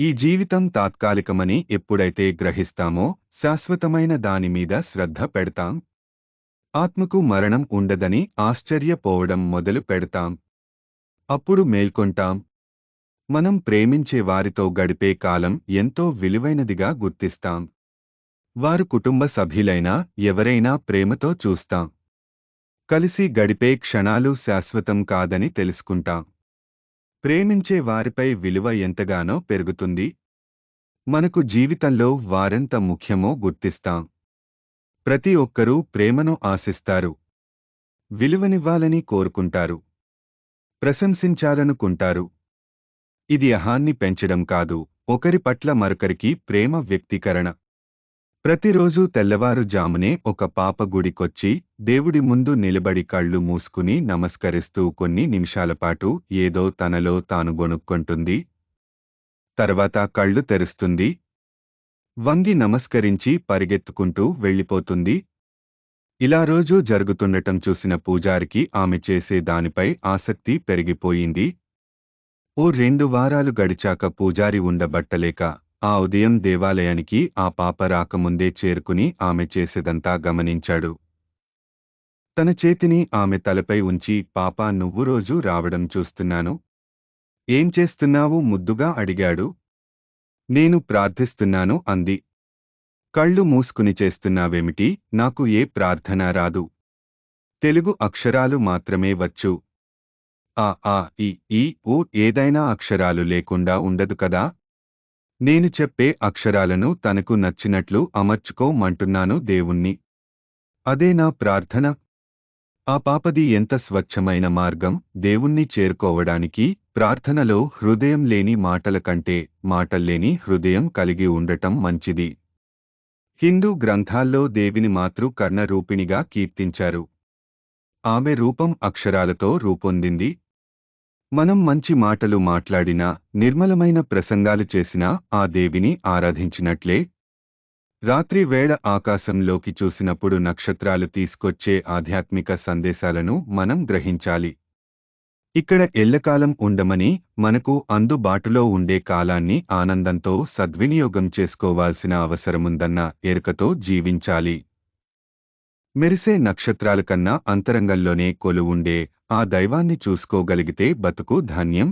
ఈ జీవితం తాత్కాలికమని ఎప్పుడైతే గ్రహిస్తామో శాశ్వతమైన దానిమీద శ్రద్ధ పెడతాం. ఆత్మకు మరణం ఉండదని ఆశ్చర్యపోవడం మొదలు పెడతాం. అప్పుడు మేల్కొంటాం. మనం ప్రేమించే వారితో గడిపే కాలం ఎంతో విలువైనదిగా గుర్తిస్తాం. వారు కుటుంబ సభ్యులైనా ఎవరైనా ప్రేమతో చూస్తాం. కలిసి గడిపే క్షణాలు శాశ్వతం కాదని తెలుసుకుంటాం. ప్రేమించే వారిపై విలువ ఎంతగానో పెరుగుతుంది. మనకు జీవితంలో వారెంత ముఖ్యమో గుర్తిస్తాం. ప్రతి ఒక్కరూ ప్రేమను ఆశిస్తారు. విలువనివ్వాలని కోరుకుంటారు. ప్రశంసించాలనుకుంటారు. ఇది అహాన్ని పెంచడం కాదు ఒకరి పట్ల మరొకరికి ప్రేమ వ్యక్తీకరణ. ప్రతిరోజూ తెల్లవారుజామునే ఒక పాప గుడికొచ్చి దేవుడి ముందు నిలబడి కళ్ళు మూసుకుని నమస్కరిస్తూ కొన్ని నిమిషాలపాటు ఏదో తనలో తాను గొనుక్కుంటుంది తర్వాత కళ్ళు తెరుస్తుంది. వంగి నమస్కరించి పరిగెత్తుకుంటూ వెళ్ళిపోతుంది. ఇలా రోజూ జరుగుతుండటం చూసిన పూజారికి ఆమె చేసే దానిపై ఆసక్తి పెరిగిపోయింది. ఓ రెండు వారాలు గడిచాక పూజారి ఉండబట్టలేక ఆ ఉదయం దేవాలయానికి ఆ పాప రాకముందే చేరుకుని ఆమె చేసేదంతా గమనించాడు. తన చేతిని ఆమె తలపై ఉంచి పాప నువ్వు రోజు రావడం చూస్తున్నాను. ఏం చేస్తున్నావు? ముద్దుగా అడిగాడు. నేను ప్రార్థిస్తున్నాను అంది. కళ్ళు మూసుకుని చేస్తున్నావేమిటి? నాకు ఏ ప్రార్థన రాదు. తెలుగు అక్షరాలు మాత్రమే వచ్చు. ఆ ఆ ఈ ఈ ఓ ఏదైనా అక్షరాలు లేకుండా ఉండదు కదా? నేను చెప్పే అక్షరాలను తనకు నచ్చినట్లు అమర్చుకోమంటున్నాను దేవుణ్ణి. అదే నా ప్రార్థన. ఆ పాపది ఎంత స్వచ్ఛమైన మార్గం దేవుణ్ణి చేరుకోవడానికి ప్రార్థనలో హృదయం లేని మాటల కంటే మాటల్లేని హృదయం కలిగి ఉండటం మంచిది. హిందూ గ్రంథాల్లో దేవిని మాతృ కర్ణ రూపిణిగా కీర్తించారు. ఆమె రూపం అక్షరాలతో రూపొందింది. మనం మంచి మాటలు మాట్లాడినా నిర్మలమైన ప్రసంగాలు చేసినా ఆ దేవిని ఆరాధించినట్లే. రాత్రి వేళ ఆకాశంలోకి చూసినప్పుడు నక్షత్రాలు తీసుకొచ్చే ఆధ్యాత్మిక సందేశాలను మనం గ్రహించాలి. ఇక్కడ ఎల్లకాలం ఉండమని మనకు అందుబాటులో ఉండే కాలాన్ని ఆనందంతో సద్వినియోగం చేసుకోవాల్సిన అవసరముందన్న ఎరుకతో జీవించాలి. మెరిసే నక్షత్రాల కన్నా అంతరంగంలోనే కొలువుండే ఆ దైవాన్ని చూసుకోగలిగితే బతుకు ధాన్యం.